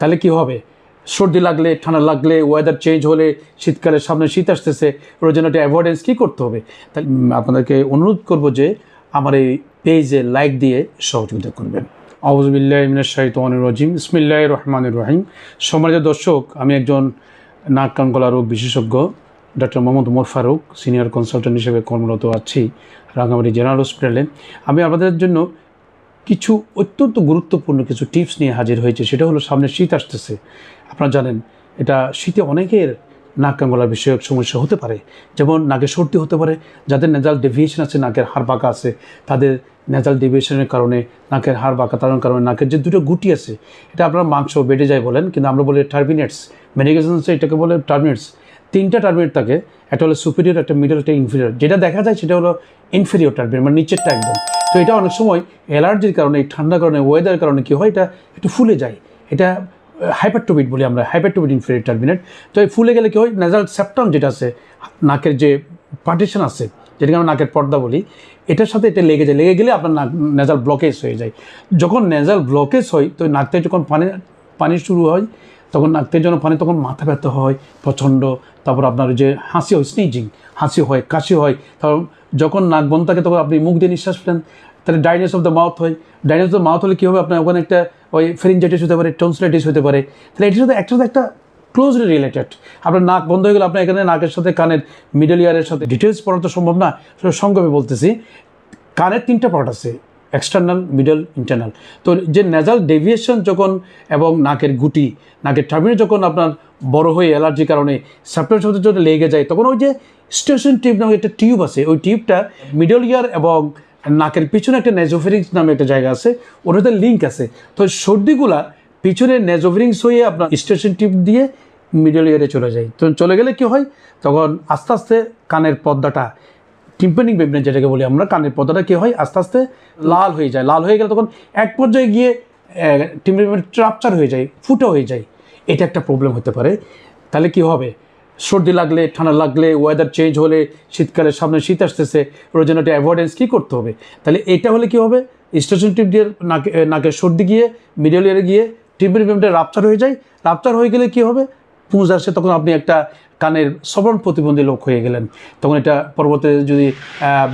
তাহলে কি হবে? সর্দি লাগলে, ঠান্ডা লাগলে ওয়েদার চেঞ্জ হলে, শীতকালের সামনে শীত আসতেছে, ওর জন্য একটা অ্যাভয়েডেন্স কী করতে হবে? তাহলে আপনাদেরকে অনুরোধ করব যে আমার এই পেজে লাইক দিয়ে সহযোগিতা করবেন। আউজবিল্লাহমিনের শাহিতানুর রজিম। ইসমিল্লাহ রহমানুর রহিম। সম্মানিত দর্শক, আমি একজন নাক কান গলা রোগ বিশেষজ্ঞ doctor Mohammad Umar Faruk senior consultant হিসেবে কর্মরত আছি রাঙামাটি জেনারেল হসপিটালে আমি আপনাদের জন্য কিছু অত্যন্ত গুরুত্বপূর্ণ কিছু টিপস নিয়ে হাজির হয়েছে, সেটা হলো সামনে শীত আসতেছে। আপনারা জানেন, এটা শীতে অনেকের নাক কান গলার বিষয়ক সমস্যা হতে পারে। যেমন নাকে সর্দি হতে পারে, যাদের নেজাল ডেভিয়েশন আছে, নাকের হাড় বাঁকা আছে, তাদের নেজাল ডেভিয়েশনের কারণে, নাকের হাড় বাঁকা তার কারণে নাকের যে দুটো গুটি আছে, এটা আপনারা মাংস বেড়ে যায় বলেন, কিন্তু আমরা বলি টার্মিনেটস মেডিকেশনসে এটাকে বলে টার্মিনেটস তিনটা টার্মিনেট থাকে, একটা হলো সুপিরিয়র একটা মিডল একটা ইনফিরিয়র যেটা দেখা যায় সেটা হলো ইনফিরিয়র টার্মিনেট মানে নিচেরটা একদম। তো এটা অনেক সময় অ্যালার্জির কারণে, ঠান্ডার কারণে ওয়েদারের কারণে কী হয়, এটা একটু ফুলে যায়। এটা হাইপারটোবিট বলি আমরা হাইপারটোবিট ইনফিরিয়র টার্মিনেট তো এই ফুলে গেলে কী হয় নেজাল সেপ্টাম যেটা আছে, নাকের যে পার্টিশন আছে, যেটাকে আমরা নাকের পর্দা বলি, এটার সাথে এটা লেগে যায়। লেগে গেলে আপনার নাক নেজাল ব্লকেজ হয়ে যায়। যখন নেজাল ব্লকেজ হয়, তো নাক থেকে যখন পানি পানি শুরু হয় তখন নাক জন্য পানি তখন মাথা ব্যথা হয় প্রচণ্ড। তারপর আপনার যে হাসি হয় স্নিজিং হাসি হয়, কাশি হয়। তারপর যখন নাক বন্ধ থাকে তখন আপনি মুখ দিয়ে নিঃশ্বাস ফেলেন, তাহলে ডাইনেস অফ দ্য মাউথ হয়। ডাইনেস অফ দ্য মাউথ হলে কী হবে? আপনার ওখানে একটা ওই ফেরিনজাইটিস হতে পারে টনসিলাইটিস হতে পারে। তাহলে এটির সাথে একটার সাথে একটা ক্লোজলি রিলেটেড আপনার নাক বন্ধ হয়ে গেলে আপনার এখানে নাকের সাথে, কানের মিডল ইয়ারের সাথে ডিটেলস পড়া তো সম্ভব না। সংক্ষেপে বলতেছি, কানের তিনটা পার্ট আছে। এক্সটার্নাল মিডল ইন্টারনাল তো যে নেজাল ডেভিয়েশন যখন এবং নাকের গুটি, নাকের টার্মিনে যখন আপনার বড় হয়ে অ্যালার্জির কারণে সাপ্টার সাথে যদি লেগে যায়, তখন ওই যে স্টেশন টিউব নামে একটা টিউব আছে, ওই টিউবটা মিডল ইয়ার এবং নাকের পিছনে একটা নেজোফেরিংস নামে একটা জায়গা আছে ওর সাথে লিঙ্ক আছে। তো সর্দিগুলা পিছনে নেজোফেরিংস হয়ে আপনার স্টেশন টিউব দিয়ে মিডল ইয়ারে চলে যায়। তো চলে গেলে কি হয়? তখন আস্তে আস্তে কানের পর্দাটা টিম্পানিক বেবনেট যেটাকে বলি আমরা, কানের পর্দাটা কী হয়? আস্তে আস্তে লাল হয়ে যায়। লাল হয়ে গেলে তখন এক পর্যায়ে গিয়ে টিম্পানিক ট্রাপচার হয়ে যায়, ফুটো হয়ে যায়। এটা একটা প্রবলেম হতে পারে। তাহলে কি হবে? সর্দি লাগলে, ঠান্ডা লাগলে ওয়েদার চেঞ্জ হলে, শীতকালের সামনে শীত আসতেছে জন্য একটা অ্যাভয়েডেন্স কী করতে হবে? তাহলে এটা হলে কি হবে? স্টেশন টিপ দিয়ে নাকে নাকের সর্দি গিয়ে মিডল ইয়ারে গিয়ে টিম্পানিক রাপচার হয়ে যায়। রাপচার হয়ে গেলে কি হবে? পুঁজ আসে তখন আপনি একটা কানের শ্রবণ প্রতিবন্ধী লোক হয়ে গেলেন। তখন এটা পর্বতে যদি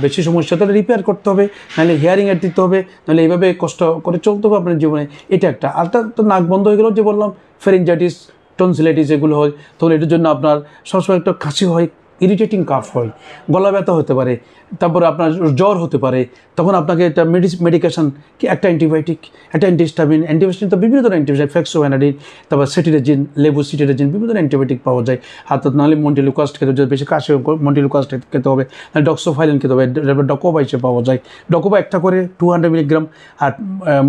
বেশি সমস্যা তাহলে রিপেয়ার করতে হবে, নাহলে হিয়ারিং এড দিতে হবে, নাহলে এইভাবে কষ্ট করে চলতে হবে আপনার জীবনে। এটা একটা। আর তো নাক বন্ধ হয়ে গেলেও যে বললাম ফেরিনজাইটিস টনসিলাইটিস এগুলো হয়। তখন এটার জন্য আপনার সবসময় একটা কাশি হয়। ইরিটেটিং কাফ হয়, গলা ব্যথা হতে পারে, তারপরে আপনার জ্বর হতে পারে, তখন আপনাকে একটা মেডিস মেডিকেশন কি একটা অ্যান্টিবায়োটিক একটা অ্যান্টিস্টামিন অ্যান্টিবায়োটিক তো বিভিন্ন ধরনের অ্যান্টিবায়োটিক ফ্যাক্সোভ্যানাডিন তারপর সেটিরেজিন লেবু সিটিরেজিন বিভিন্ন ধরনের অ্যান্টিবায়োটিক পাওয়া যায়। আর তো নাহলে মন্টিলুকাস্ট খেতে যদি বেশি কাশি মন্টিলুকাস্ট খেতে হবে ডক্সোফাইলিন খেতে হবে, তারপর ডকোবা হিসেবে পাওয়া যায়। ডকোবা একটা করে টু হান্ড্রেড মিলিগ্রাম আর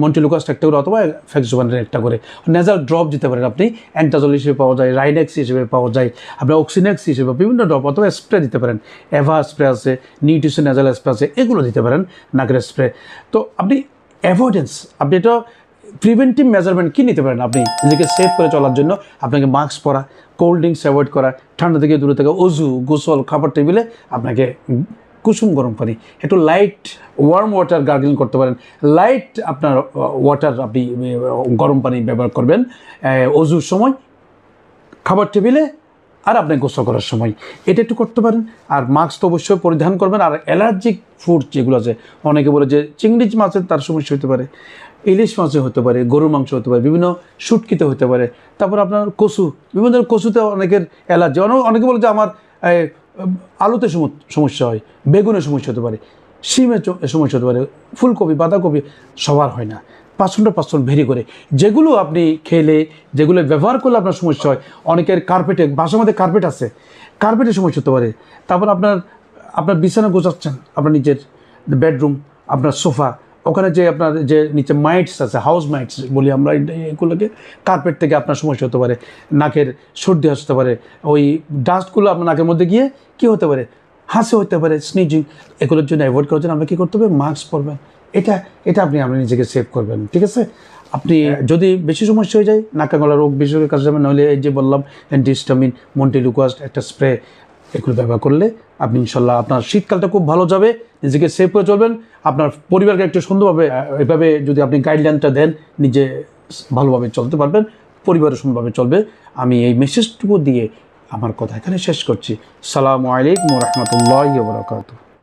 মন্টিলুকাস্ট একটা করে অথবা ফ্যাক্সোভ্যানাডিন একটা করে। নেজাল ড্রপ দিতে পারেন আপনি অ্যান্টাজল হিসেবে পাওয়া যায় রাইনেক্স হিসেবে পাওয়া যায়, আপনার অক্সিনেক্স হিসেবে বিভিন্ন ড্রপ অথবা স্প্রে দিতে পারেন? এভা স্প্রে আছে নিউট্রিশন নেজাল স্প্রে আছে, এগুলো দিতে পারেন নাকের স্প্রে তো আপনি অ্যাভয়েডেন্স আপনি এটা প্রিভেন্টিভ মেজারমেন্ট কী নিতে পারেন? আপনি নিজেকে সেভ করে চলার জন্য আপনাকে মাস্ক পরা কোল্ড ড্রিঙ্কস অ্যাভয়েড করা, ঠান্ডা থেকে দূরে থেকে অজু গোসল, খাবার টেবিলে আপনাকে কুসুম গরম পানি, একটু লাইট ওয়ার্ম ওয়াটার গার্গলিং করতে পারেন। লাইট আপনার ওয়াটার আপনি গরম পানি ব্যবহার করবেন। অজুর সময় খাবার টেবিলে আর আপনি গোসল করার সময়। এটা একটু করতে পারেন। আর মাস্ক তো অবশ্যই পরিধান করবেন। আর অ্যালার্জিক ফুড যেগুলো আছে, অনেকে বলে যে চিংড়ি মাছের তার সমস্যা হতে পারে। ইলিশ মাছে হতে পারে, গরুর মাংস হতে পারে, বিভিন্ন শুটকিতে হতে পারে। তারপর আপনার কচু, বিভিন্ন ধরনের কচুতে অনেকের অ্যালার্জি। অনেক, অনেকে বলে যে আমার আলুতে সম- সমস্যা হয় বেগুনের সমস্যা হতে পারে, শিমের সমস্যা হতে পারে, ফুলকপি, বাঁধাকপি, সবার হয় না। পার্সেন্ট পার্সেন্ট ভেরি করে। যেগুলো আপনি খেলে, যেগুলো ব্যবহার করলে আপনার সমস্যা হয়, অনেকের কার্পেটে বাসার মধ্যে কার্পেট আছে কার্পেটের সমস্যা হতে পারে। তারপর আপনার আপনার বিছানা গোছাচ্ছেন, আপনার নিজের বেডরুম আপনার সোফা ওখানে যে আপনার যে নিচে মাইটস আছে হাউস মাইটস বলি আমরা এগুলোকে কার্পেট থেকে আপনার সমস্যা হতে পারে, নাকের সর্দি আসতে পারে, ওই ডাস্টগুলো আপনার নাকের মধ্যে গিয়ে কী হতে পারে? হাসি হতে পারে স্নিজিং এগুলোর জন্য অ্যাভয়েড করার জন্য আমরা কী করতে হবে? মাস্ক পরবেন। এটা এটা আপনি আপনি নিজেকে সেভ করবেন, ঠিক আছে? আপনি যদি বেশি সমস্যা হয়ে যায়, নাকা গলা রোগ বিশেষজ্ঞের কাছে যাবেন নাহলে এই যে বললাম অ্যান্টিস্টামিন মন্টিলুকাস্ট একটা স্প্রে এগুলো ব্যবহার করলে আপনি ইনশাল্লাহ আপনার শীতকালটা খুব ভালো যাবে, নিজেকে সেভ করে চলবেন। আপনার পরিবারকে একটু সুন্দরভাবে এভাবে যদি আপনি গাইডলাইনটা দেন, নিজে ভালোভাবে চলতে পারবেন পরিবারও সুন্দরভাবে চলবে। আমি এই মেসেজটুকু দিয়ে আমার কথা এখানে শেষ করছি। সালামু আলাইকুম রহমতুল্লাহ বরকাত